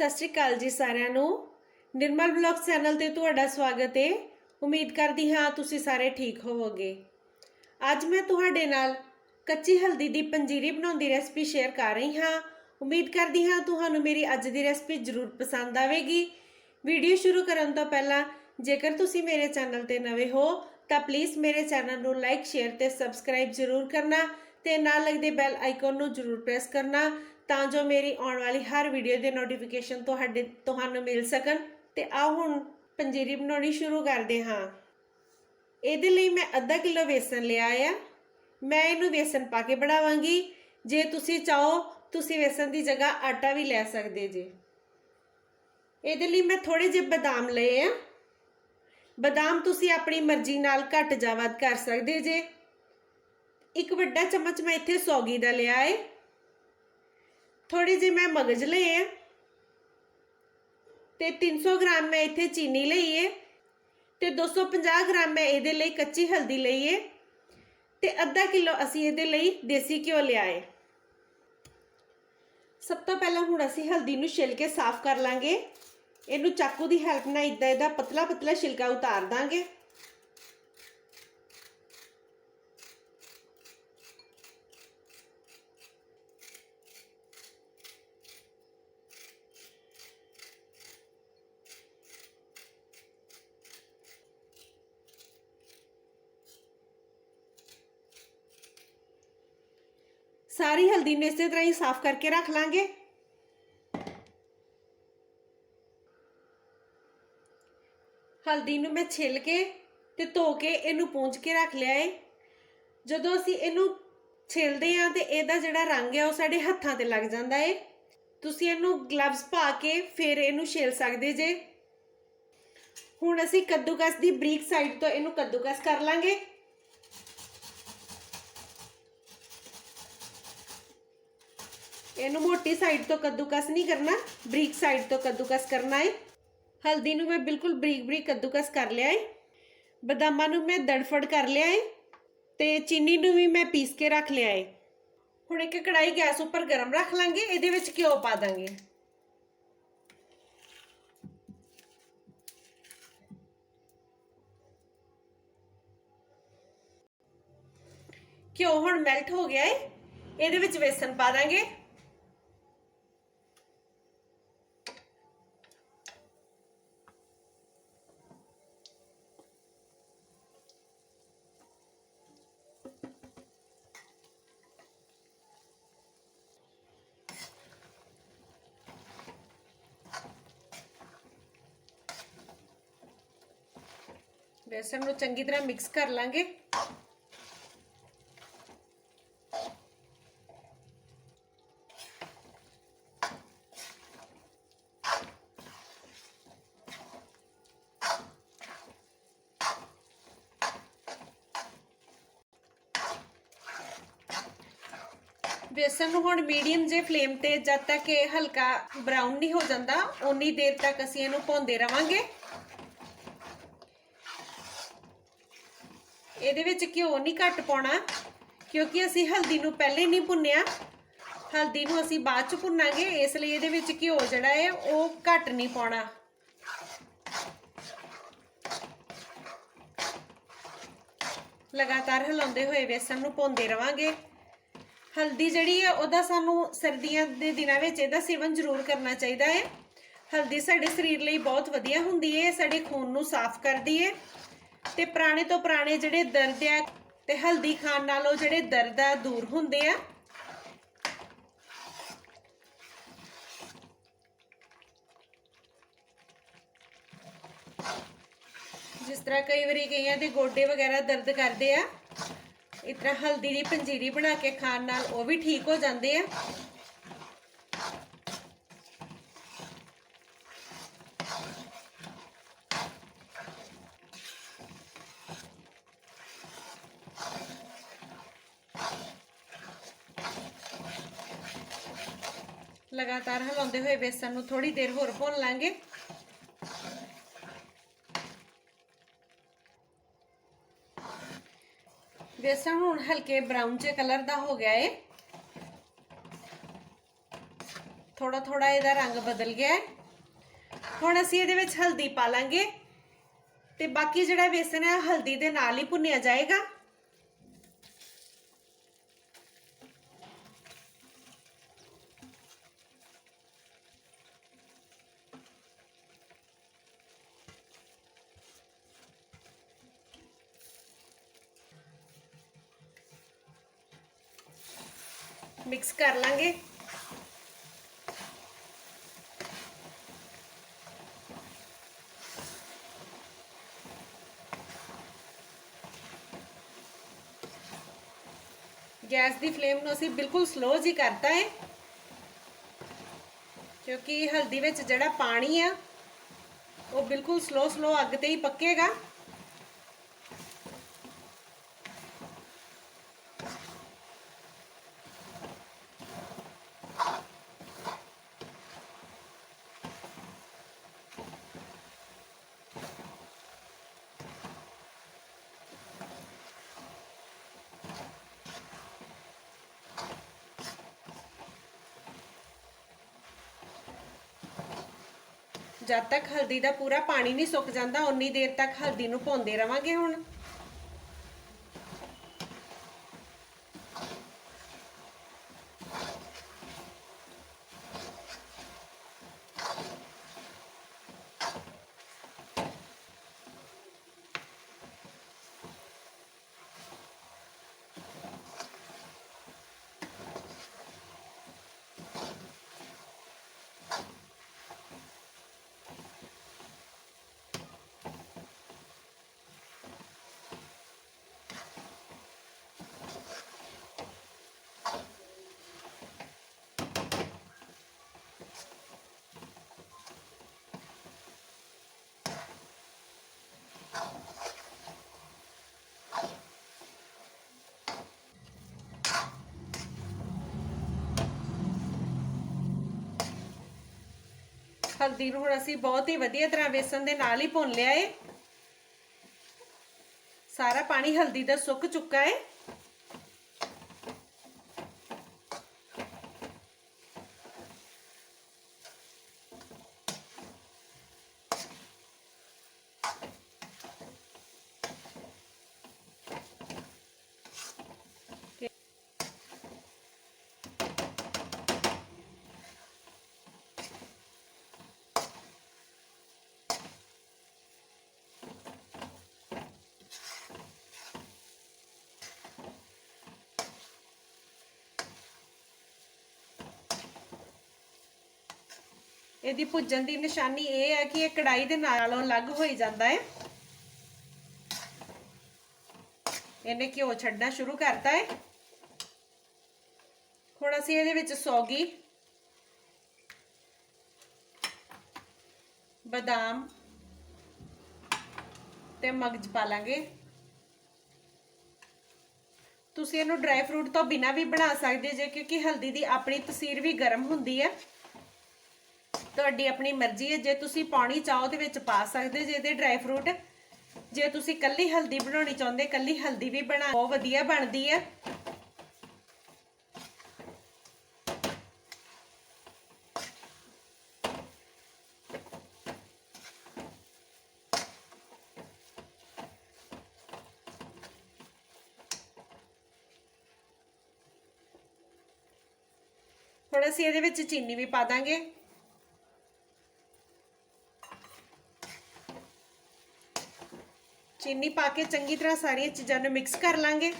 ਸਤਿ ਸ਼੍ਰੀ ਅਕਾਲ ਜੀ ਸਾਰਿਆਂ ਨੂੰ। ਨਿਰਮਲ ਬਲੌਗ ਚੈਨਲ ਤੇ ਤੁਹਾਡਾ ਸਵਾਗਤ ਹੈ ਉਮੀਦ ਕਰਦੀ ਹਾਂ ਤੁਸੀਂ ਸਾਰੇ ਠੀਕ ਹੋਵੋਗੇ। ਅੱਜ ਮੈਂ ਤੁਹਾਡੇ ਨਾਲ ਕੱਚੀ ਹਲਦੀ ਦੀ ਪੰਜੀਰੀ ਬਣਾਉਣ ਦੀ ਰੈਸਪੀ ਸ਼ੇਅਰ ਕਰ ਰਹੀ ਹਾਂ। ਉਮੀਦ ਕਰਦੀ ਹਾਂ ਤੁਹਾਨੂੰ ਮੇਰੀ ਅੱਜ ਦੀ ਰੈਸਪੀ ਜ਼ਰੂਰ ਪਸੰਦ ਆਵੇਗੀ। ਵੀਡੀਓ ਸ਼ੁਰੂ ਕਰਨ ਤੋਂ ਪਹਿਲਾਂ ਜੇਕਰ ਤੁਸੀਂ ਮੇਰੇ ਚੈਨਲ ਤੇ ਨਵੇਂ ਹੋ, ਤਾਂ ਪਲੀਜ਼ ਮੇਰੇ ਚੈਨਲ ਨੂੰ ਲਾਈਕ, ਸ਼ੇਅਰ ਤੇ ਸਬਸਕ੍ਰਾਈਬ ਜ਼ਰੂਰ ਕਰਨਾ ਤੇ ਨਾਲ ਲੱਗਦੇ ਬੈਲ ਆਈਕਨ ਨੂੰ ਜ਼ਰੂਰ ਪ੍ਰੈਸ ਕਰਨਾ ਤਾਂ ਜੋ ਮੇਰੀ ਆਉਣ ਵਾਲੀ ਹਰ ਵੀਡੀਓ ਦੇ ਨੋਟੀਫਿਕੇਸ਼ਨ ਤੁਹਾਡੇ, ਤੁਹਾਨੂੰ ਮਿਲ ਸਕਣ। ਤੇ ਆਓ ਹੁਣ ਪੰਜੀਰੀ ਬਣਾਉਣੀ ਸ਼ੁਰੂ ਕਰਦੇ ਹਾਂ। ਇਹਦੇ ਲਈ ਮੈਂ ਅੱਧਾ ਕਿਲੋ ਵੇਸਣ ਲਿਆ ਆ। ਮੈਂ ਇਹਨੂੰ ਵੇਸਣ ਪਾ ਕੇ ਬਣਾਵਾਂਗੀ। ਜੇ ਤੁਸੀਂ ਚਾਹੋ, ਤੁਸੀਂ ਵੇਸਣ ਦੀ ਜਗ੍ਹਾ ਆਟਾ ਵੀ ਲੈ ਸਕਦੇ ਜੇ। ਇਹਦੇ ਲਈ ਮੈਂ ਥੋੜੇ ਜਿਹੇ ਬਦਾਮ ਲਏ ਆ। ਬਦਾਮ ਤੁਸੀਂ ਆਪਣੀ ਮਰਜ਼ੀ ਨਾਲ ਘੱਟ ਜਾਂ ਵੱਧ ਕਰ ਸਕਦੇ ਜੇ। ਇੱਕ ਵੱਡਾ ਚਮਚ ਮੈਂ ਇੱਥੇ ਸੌਗੀ ਦਾ ਲਿਆ ਏ। ਥੋੜੀ ਜਿਹੇ ਮੈਂ ਮਗਜ ਲਏ ਆ ਤੇ 300 ਗ੍ਰਾਮ ਮੈਂ ਇੱਥੇ ਚੀਨੀ ਲਈ ਏ। ਤੇ 250 ਗ੍ਰਾਮ ਮੈਂ ਇਹਦੇ ਲਈ ਕੱਚੀ ਹਲਦੀ ਲਈ ਏ। ਤੇ ਅੱਧਾ ਕਿਲੋ ਅਸੀਂ ਇਹਦੇ ਲਈ ਦੇਸੀ ਘਿਓ ਲਿਆ ਏ। ਸਭ ਤੋਂ ਪਹਿਲਾਂ ਹੁਣ ਅਸੀਂ ਹਲਦੀ ਨੂੰ ਛਿਲ ਕੇ ਸਾਫ਼ ਕਰ ਲਾਂਗੇ। ਇਹਨੂੰ ਚਾਕੂ ਦੀ ਹੈਲਪ ਨਾਲ ਇਦਾਂ ਇਹਦਾ ਪਤਲਾ ਪਤਲਾ ਛਿਲਕਾ ਉਤਾਰ ਦਾਂਗੇ। ਸਾਰੀ ਹਲਦੀ ਨੂੰ ਇਸੇ ਤਰ੍ਹਾਂ ਹੀ ਸਾਫ਼ ਕਰਕੇ ਰੱਖ ਲਾਂਗੇ। ਹਲਦੀ ਨੂੰ ਮੈਂ ਛਿੱਲ ਕੇ ਤੇ ਧੋ ਕੇ ਇਹਨੂੰ ਪੂੰਝ ਕੇ ਰੱਖ ਲਿਆ ਏ। ਜਦੋਂ ਅਸੀਂ ਇਹਨੂੰ ਛਿਲਦੇ ਆ ਤੇ ਇਹਦਾ ਜਿਹੜਾ ਰੰਗ ਹੈ ਉਹ ਸਾਡੇ ਹੱਥਾਂ ਤੇ ਲੱਗ ਜਾਂਦਾ ਏ। ਤੁਸੀਂ ਇਹਨੂੰ ਗਲਵਸ ਪਾ ਕੇ ਫਿਰ ਇਹਨੂੰ ਛਿਲ ਸਕਦੇ ਜੇ। ਹੁਣ ਅਸੀਂ ਕੱਦੂਕਸ ਦੀ ਬਰੀਕ ਸਾਈਡ ਤੋਂ ਇਹਨੂੰ ਕੱਦੂਕਸ ਕਰ ਲਾਂਗੇ। ਇਹਨੂੰ ਮੋਟੀ ਸਾਈਡ ਤੋਂ ਕੱਦੂਕਸ ਨਹੀਂ ਕਰਨਾ, ਬਰੀਕ ਸਾਈਡ ਤੋਂ ਕੱਦੂਕਸ ਕਰਨਾ ਹੈ ਹਲਦੀ ਨੂੰ ਮੈਂ ਬਿਲਕੁਲ ਬਰੀਕ ਬਰੀਕ ਕੱਦੂਕਸ ਕਰ ਲਿਆ ਹੈ ਬਦਾਮਾਂ ਨੂੰ ਮੈਂ ਦੜਫੜ ਕਰ ਲਿਆ ਹੈ ਤੇ ਚੀਨੀ ਨੂੰ ਵੀ ਮੈਂ ਪੀਸ ਕੇ ਰੱਖ ਲਿਆ ਹੈ ਹੁਣ ਇੱਕ ਕੜਾਈ ਗੈਸ ਉੱਪਰ ਗਰਮ ਰੱਖ ਲਾਂਗੇ, ਇਹਦੇ ਵਿੱਚ ਘਿਓ ਪਾ ਦਾਂਗੇ। ਘਿਓ ਹੁਣ ਮੈਲਟ ਹੋ ਗਿਆ ਹੈ ਇਹਦੇ ਵਿੱਚ ਵੇਸਣ ਪਾ ਦਾਂਗੇ। ਬੇਸਣ ਨੂੰ ਚੰਗੀ ਤਰ੍ਹਾਂ ਮਿਕਸ ਕਰ ਲਾਂਗੇ ਬੇਸਣ ਨੂੰ ਹੁਣ ਮੀਡੀਅਮ ਜੇ ਫਲੇਮ ਤੇ ਜਦ ਤੱਕ ਇਹ ਹਲਕਾ ਬਰਾਊਨ ਨਹੀਂ ਹੋ ਜਾਂਦਾ ਉਨੀ ਦੇਰ ਤੱਕ ਅਸੀਂ ਇਹਨੂੰ ਭੁੰਨਦੇ ਰਵਾਂਗੇ ਇਹਦੇ ਵਿੱਚ ਘਿਓ ਨਹੀਂ ਘੱਟ ਪਾਉਣਾ, ਕਿਉਂਕਿ ਅਸੀਂ ਹਲਦੀ ਨੂੰ ਪਹਿਲੇ ਨਹੀਂ ਭੁੰਨਿਆ। ਹਲਦੀ ਨੂੰ ਅਸੀਂ ਬਾਅਦ ਚ ਭੁੰਨਾਂਗੇ, ਇਸ ਲਈ ਇਹਦੇ ਵਿੱਚ ਘਿਓ ਜਿਹੜਾ ਹੈ, ਉਹ ਘੱਟ ਨਹੀਂ ਪਾਉਣਾ। ਲਗਾਤਾਰ ਹਿਲਾਉਂਦੇ ਹੋਏ ਵੇਸਣ ਨੂੰ ਭੁੰਨਦੇ ਰਵਾਂਗੇ। ਹਲਦੀ ਜਿਹੜੀ ਹੈ, ਉਹਦਾ ਸਾਨੂੰ ਸਰਦੀਆਂ ਦੇ ਦਿਨਾਂ ਵਿੱਚ ਇਹਦਾ ਸੇਵਨ ਜ਼ਰੂਰ ਕਰਨਾ ਚਾਹੀਦਾ ਹੈ। ਹਲਦੀ ਸਾਡੇ ਸਰੀਰ ਲਈ ਬਹੁਤ ਵਧੀਆ ਹੁੰਦੀ ਹੈ ਸਾਡੇ ਖੂਨ ਨੂੰ ਸਾਫ਼ ਕਰਦੀ ਹੈ। ਤੇ ਪੁਰਾਣੇ ਤੋਂ ਪੁਰਾਣੇ ਜਿਹੜੇ ਦਰਦ ਆ ਤੇ ਹਲਦੀ ਖਾਣ ਨਾਲ ਉਹ ਜਿਹੜੇ ਦਰਦ ਆ, ਦੂਰ ਹੁੰਦੇ ਆ। ਜਿਸ ਤਰ੍ਹਾਂ ਕਈ ਵਾਰੀ ਕਈਆਂ ਦੇ ਗੋਡੇ ਵਗੈਰਾ ਦਰਦ ਕਰਦੇ ਆ, ਇਸ ਤਰ੍ਹਾਂ ਹਲਦੀ ਦੀ ਪੰਜੀਰੀ ਬਣਾ ਕੇ ਖਾਣ ਨਾਲ ਉਹ ਵੀ ਠੀਕ ਹੋ ਜਾਂਦੇ ਆ। ਲਗਾਤਾਰ ਹਿਲਾਉਂਦੇ ਹੋਏ ਬੇਸਣ ਨੂੰ ਥੋੜੀ ਦੇਰ ਹੋਰ ਭੁੰਨ ਲਾਂਗੇ। ਬੇਸਣ ਹੁਣ ਹਲਕੇ ਬਰਾਊਨ ਜਿਹੇ ਕਲਰ ਦਾ ਹੋ ਗਿਆ ਏ। ਥੋੜਾ ਥੋੜਾ ਇਹਦਾ ਰੰਗ ਬਦਲ ਗਿਆ ਹੈ ਹੁਣ ਅਸੀਂ ਇਹਦੇ ਵਿੱਚ ਹਲਦੀ ਪਾ ਲਾਂਗੇ ਤੇ ਬਾਕੀ ਜਿਹੜਾ ਬੇਸਨ ਹੈ, ਹਲਦੀ ਦੇ ਨਾਲ ਹੀ ਭੁੰਨਿਆ ਜਾਏਗਾ। ਮਿਕਸ ਕਰ ਲਾਂਗੇ। ਗੈਸ ਦੀ ਫਲੇਮ ਨੂੰ ਅਸੀਂ ਬਿਲਕੁਲ ਸਲੋ ਜੀ ਕਰਤਾ ਹੈ ਕਿਉਂਕਿ ਹਲਦੀ ਵਿੱਚ ਜਿਹੜਾ ਪਾਣੀ ਆ, ਉਹ ਬਿਲਕੁਲ ਸਲੋ ਸਲੋ ਅੱਗ ਤੇ ਹੀ ਪੱਕੇਗਾ। ਜਦ ਤੱਕ ਹਲਦੀ ਦਾ ਪੂਰਾ ਪਾਣੀ ਨਹੀਂ ਸੁੱਕ ਜਾਂਦਾ ਉਨੀ ਦੇਰ ਤੱਕ ਹਲਦੀ ਨੂੰ ਪਾਉਂਦੇ ਰਵਾਂਗੇ ਹੁਣ। ਹਲਦੀ ਨੂੰ ਹੁਣ ਅਸੀਂ ਬਹੁਤ ਹੀ ਵਧੀਆ ਤਰ੍ਹਾਂ ਵੇਸਣ ਦੇ ਨਾਲ ਹੀ ਭੁੰਨ ਲਿਆ ਏ। ਸਾਰਾ ਪਾਣੀ ਹਲਦੀ ਦਾ ਸੁੱਕ ਚੁੱਕਾ ਏ। ਇਹਦੀ ਭੁੱਜਣ ਦੀ ਨਿਸ਼ਾਨੀ ਇਹ ਹੈ ਕਿ ਇਹ ਕੜਾਈ ਦੇ ਨਾਲੋਂ ਅਲੱਗ ਹੋਈ ਜਾਂਦਾ ਹੈ। ਇਹਨੇ ਘਿਓ ਛੱਡਣਾ ਸ਼ੁਰੂ ਕਰਤਾ ਹੈ। ਹੁਣ ਅਸੀਂ ਇਹਦੇ ਵਿੱਚ ਸੌਗੀ, ਬਦਾਮ ਤੇ ਮਗਜ ਪਾ ਲਾਂਗੇ ਤੁਸੀਂ ਇਹਨੂੰ ਡਰਾਈ ਫਰੂਟ ਤੋਂ ਬਿਨਾ ਵੀ ਬਣਾ ਸਕਦੇ ਜੇ, ਕਿਉਂਕਿ ਹਲਦੀ ਦੀ ਆਪਣੀ ਤਸੀਰ ਵੀ ਗਰਮ ਹੁੰਦੀ ਹੈ। ਤੁਹਾਡੀ ਆਪਣੀ ਮਰਜ਼ੀ ਹੈ। ਜੇ ਤੁਸੀਂ ਪਾਣੀ ਚਾਹੋ ਦੇ ਵਿੱਚ ਪਾ ਸਕਦੇ, ਜੇ ਇਹਦੇ ਡਰਾਈ ਫਰੂਟ ਜੇ ਤੁਸੀਂ ਕੱਲੀ ਹਲਦੀ ਬਣਾਉਣੀ ਚਾਹੁੰਦੇ, ਕੱਲੀ ਹਲਦੀ ਵੀ ਬਣਾ, ਬਹੁਤ ਵਧੀਆ ਬਣਦੀ ਹੈ। ਹੁਣ ਅਸੀਂ ਇਹਦੇ ਵਿੱਚ ਚੀਨੀ ਵੀ ਪਾ ਦਾਂਗੇ। ਚੀਨੀ ਪਾ ਕੇ ਚੰਗੀ ਤਰ੍ਹਾਂ ਸਾਰੀਆਂ ਚੀਜ਼ਾਂ ਨੂੰ ਮਿਕਸ ਕਰ ਲਾਂਗੇ।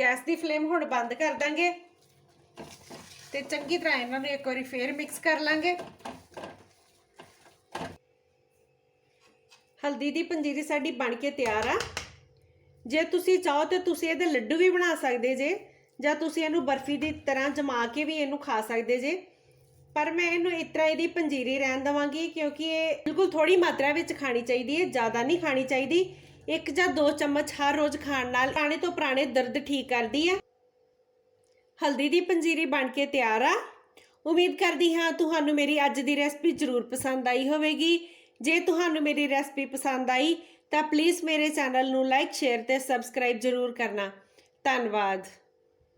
ਗੈਸ ਦੀ ਫਲੇਮ ਹੁਣ ਬੰਦ ਕਰ ਦਾਂਗੇ। ਤੇ ਚੰਗੀ ਤਰ੍ਹਾਂ ਇਹਨਾਂ ਨੂੰ ਇੱਕ ਵਾਰੀ ਫੇਰ ਮਿਕਸ ਕਰ ਲਾਂਗੇ। ਹਲਦੀ ਦੀ ਪੰਜੀਰੀ ਸਾਡੀ ਬਣ ਕੇ ਤਿਆਰ ਆ। ਜੇ ਤੁਸੀਂ ਚਾਹੋ ਤੇ ਤੁਸੀਂ ਇਹਦੇ ਲੱਡੂ ਵੀ ਬਣਾ ਸਕਦੇ ਜੇ, ਜਾਂ ਤੁਸੀਂ ਇਹਨੂੰ ਬਰਫੀ ਦੀ ਤਰ੍ਹਾਂ ਜਮਾ ਕੇ ਵੀ ਇਹਨੂੰ ਖਾ ਸਕਦੇ ਜੇ। ਪਰ ਮੈਂ ਇਹਨੂੰ ਇਸ ਤਰ੍ਹਾਂ ਇਹਦੀ ਪੰਜੀਰੀ ਰਹਿਣ ਦਵਾਂਗੀ ਕਿਉਂਕਿ ਇਹ ਬਿਲਕੁਲ ਥੋੜੀ ਮਾਤਰਾ ਵਿੱਚ ਖਾਣੀ ਚਾਹੀਦੀ ਹੈ, ਜ਼ਿਆਦਾ ਨਹੀਂ ਖਾਣੀ ਚਾਹੀਦੀ। ਇੱਕ ਜਾਂ ਦੋ ਚਮਚ ਹਰ ਰੋਜ਼ ਖਾਣ ਨਾਲ ਪੁਰਾਣੇ ਤੋਂ ਪੁਰਾਣੇ ਦਰਦ ਠੀਕ ਕਰਦੀ ਹੈ ਹਲਦੀ ਦੀ ਪੰਜੀਰੀ ਬਣ ਕੇ ਤਿਆਰ ਆ। ਉਮੀਦ ਕਰਦੀ ਹਾਂ ਤੁਹਾਨੂੰ ਮੇਰੀ ਅੱਜ ਦੀ ਰੈਸਪੀ ਜ਼ਰੂਰ ਪਸੰਦ ਆਈ ਹੋਵੇਗੀ। ਜੇ ਤੁਹਾਨੂੰ ਮੇਰੀ ਰੈਸਪੀ ਪਸੰਦ ਆਈ ਤਾਂ ਪਲੀਜ਼ ਮੇਰੇ ਚੈਨਲ ਨੂੰ ਲਾਈਕ, ਸ਼ੇਅਰ ਤੇ ਸਬਸਕ੍ਰਾਈਬ ਜ਼ਰੂਰ ਕਰਨਾ। ਧੰਨਵਾਦ।